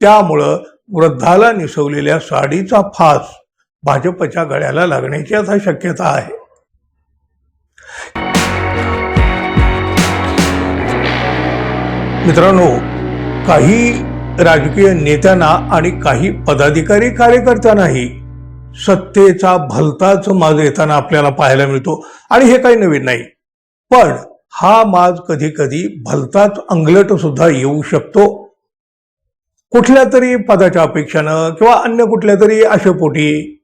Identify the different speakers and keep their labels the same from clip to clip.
Speaker 1: त्यामुळं वृद्धाला निसवलेल्या साडीचा फास भाजपच्या गळ्याला लागण्याची आता शक्यता आहे. मित्रांनो काही राजकीय नेत्यांना आणि काही पदाधिकारी कार्यकर्त्यांनाही सत्तेचा भलताच माज येताना आपल्याला पाहायला मिळतो. आणि हे काही नवीन नाही पण हा माज कधी कधी भलताच अंगलट सुद्धा येऊ शकतो. कुठल्या तरी पदाच्या अपेक्षानं किंवा अन्य कुठल्या तरी आशेपोटी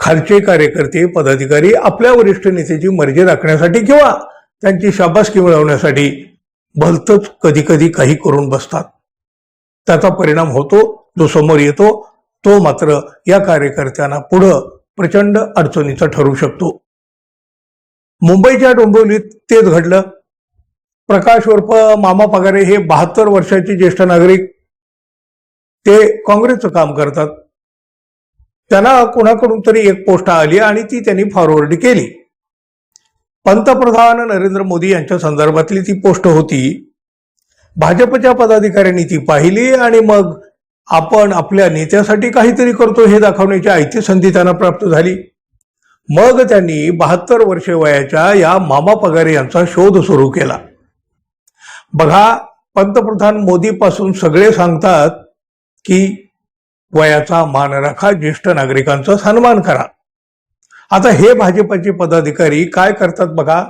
Speaker 1: खालचे कार्यकर्ते पदाधिकारी आपल्या वरिष्ठ नेत्याची मर्जी राखण्यासाठी किंवा त्यांची शाबासकी मिळवण्यासाठी भलतच कधी कधी काही करून बसतात. त्याचा परिणाम होतो जो समोर येतो तो मात्र या कार्यकर्त्यांना पुढं प्रचंड अडचणीचा ठरू शकतो. मुंबईच्या डोंबिवलीत तेच घडलं. प्रकाश उर्फ मामा पगारे हे बहात्तर वर्षाचे ज्येष्ठ नागरिक ते काँग्रेसचं काम करतात. त्यांना कोणाकडून तरी एक पोस्ट आली आणि ती त्यांनी फॉरवर्ड केली. पंतप्रधान नरेंद्र मोदी यांच्या संदर्भातली ती पोस्ट होती. भाजपच्या पदाधिकाऱ्यांनी ती पाहिली आणि मग आपण आपल्या नेत्यासाठी काहीतरी करतो हे दाखवण्याची आयती संधी त्यांना प्राप्त झाली. मग त्यांनी बहात्तर वर्षे वयाच्या या मामा पगारे यांचा शोध सुरू केला. बघा पंतप्रधान मोदी पासून सगळे सांगतात की वयाचा मान राखा ज्येष्ठ नागरिकांचा सन्मान करा. आता हे भाजपचे पदाधिकारी काय करतात बघा?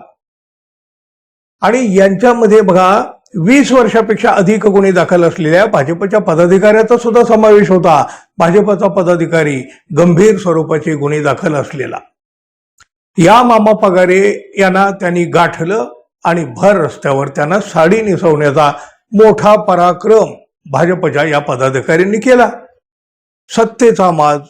Speaker 1: आणि यांच्यामध्ये बघा वीस वर्षापेक्षा अधिक गुन्हे दाखल असलेल्या भाजपच्या पदाधिकाऱ्याचा सुद्धा समावेश होता. भाजपचा पदाधिकारी गंभीर स्वरूपाचे गुन्हे दाखल असलेला. या मामा पगारे यांना त्यांनी गाठलं आणि भर रस्त्यावर त्यांना साडी नेसवण्याचा मोठा पराक्रम भाजपच्या या पदाधिकाऱ्यांनी केला. सत्तेचा माज.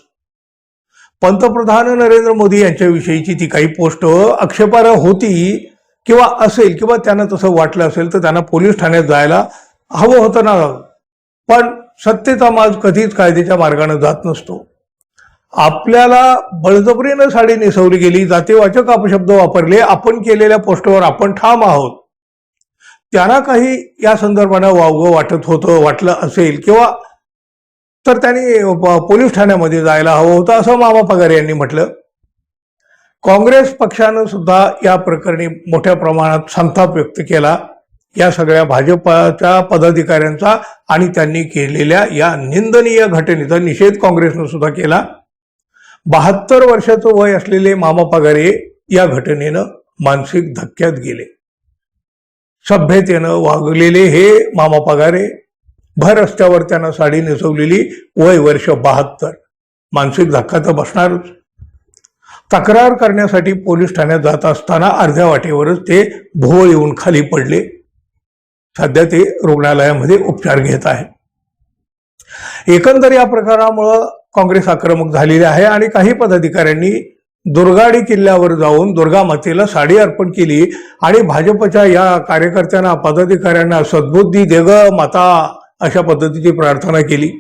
Speaker 1: पंतप्रधान नरेंद्र मोदी यांच्याविषयीची ती काही पोस्ट आक्षेपार्ह होती किंवा असेल किंवा त्यांना तसं वाटलं असेल तर त्यांना पोलीस ठाण्यात जायला हवं होतं ना. पण सत्तेचा माज कधीच कायद्याच्या मार्गाने जात नसतो. आपल्याला बळजबरीनं साडी नेसवली गेली जातीवाचक अपशब्द वापरले आपण केलेल्या पोस्टवर आपण ठाम आहोत. त्यांना काही या संदर्भानं वावगं वाटत होतं वाटलं असेल किंवा तर त्यांनी प- पोलीस ठाण्यामध्ये जायला हवं होतं असं मामा पगारे यांनी म्हटलं. काँग्रेस पक्षानं सुद्धा या प्रकरणी मोठ्या प्रमाणात संताप व्यक्त केला. या सगळ्या भाजपच्या पदाधिकाऱ्यांचा आणि त्यांनी केलेल्या या निंदनीय घटनेचा निषेध काँग्रेसनं सुद्धा केला. बहात्तर वर्षाचं वय असलेले मामा पगारे या घटनेनं मानसिक धक्क्यात गेले. सभ्यतेनं वागलेले हे मामा पगारे भर रस्त्यावर त्यांना साडी नेसवलेली वय वर्ष बहात्तर. मानसिक धक्का तर बसणारच. तक्रार करण्यासाठी पोलीस ठाण्यात जात असताना अर्ध्या वाटेवरच ते भोळ येऊन खाली पडले. सध्या ते रुग्णालयामध्ये उपचार घेत आहे एकंदर या प्रकारामुळं काँग्रेस आक्रमक झालेली आहे आणि काही पदाधिकाऱ्यांनी दुर्गाडी किल्ल्यावर जाऊन दुर्गा मातेला साडी अर्पण केली आणि भाजपच्या या कार्यकर्त्यांना पदाधिकाऱ्यांना सद्बुद्धी देग माता अशा पद्धतीची प्रार्थना केली.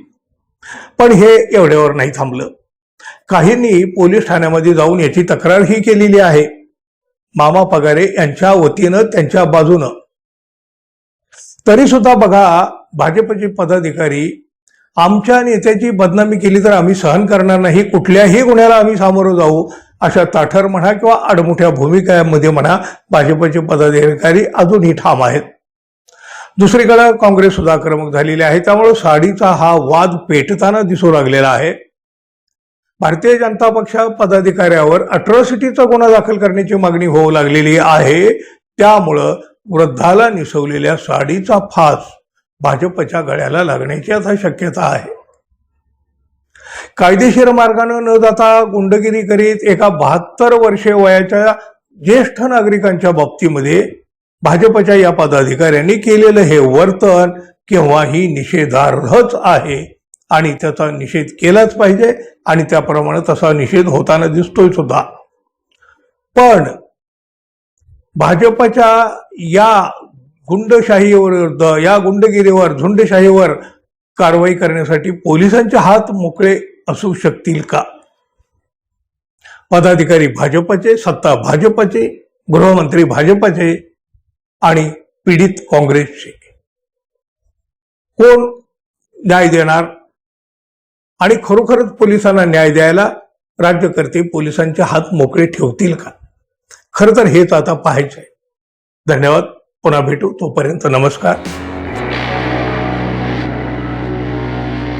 Speaker 1: पण हे एवढ्यावर नाही थांबलं. काहींनी पोलीस ठाण्यामध्ये जाऊन याची तक्रारही केलेली आहे. मामा पगारे यांच्या वतीनं त्यांच्या बाजूनं. तरी सुद्धा बघा भाजपचे पदाधिकारी आमच्या नेत्याची बदनामी केली तर आम्ही सहन करणार नाही. कुठल्याही गुन्ह्याला आम्ही सामोरं जाऊ. अशा ताठर म्हणा किंवा आडमुठ्या भूमिकांमध्ये म्हणा भाजपचे पदाधिकारी अजूनही ठाम आहेत. दुसरीकडे काँग्रेस सुद्धा आक्रमक झालेली आहे. त्यामुळे साडीचा हा वाद पेटताना दिसू लागलेला आहे. भारतीय जनता पक्ष पदाधिकाऱ्यावर अट्रॉसिटीचा गुन्हा दाखल करण्याची मागणी होऊ लागलेली आहे. त्यामुळं वृद्धाला निसवलेल्या साडीचा फास भाजपच्या गळ्याला लागण्याची आता शक्यता आहे. कायदेशीर मार्गानं न जाता गुंडगिरी करीत एका बहात्तर वर्षे वयाच्या ज्येष्ठ नागरिकांच्या बाबतीमध्ये भाजपच्या या पदाधिकाऱ्यांनी केलेलं हे वर्तन केव्हाही निषेधार्हच आहे. आणि त्याचा निषेध केलाच पाहिजे आणि त्याप्रमाणे तसा निषेध होताना दिसतोय सुद्धा. पण भाजपच्या या गुंडशाहीवर या गुंडगिरीवर झुंडशाहीवर कारवाई करण्यासाठी पोलिसांचे हात मोकळे असू शकतील का? पदाधिकारी भाजपचे सत्ता भाजपचे गृहमंत्री भाजपचे आणि पीडित काँग्रेसचे. कोण न्याय देणार? आणि खरोखरच पोलिसांना न्याय द्यायला राज्यकर्ते पोलिसांचे हात मोकळे ठेवतील का? खरं तर हेच आता पाहायचंय. धन्यवाद. पुन्हा भेटू. तोपर्यंत नमस्कार.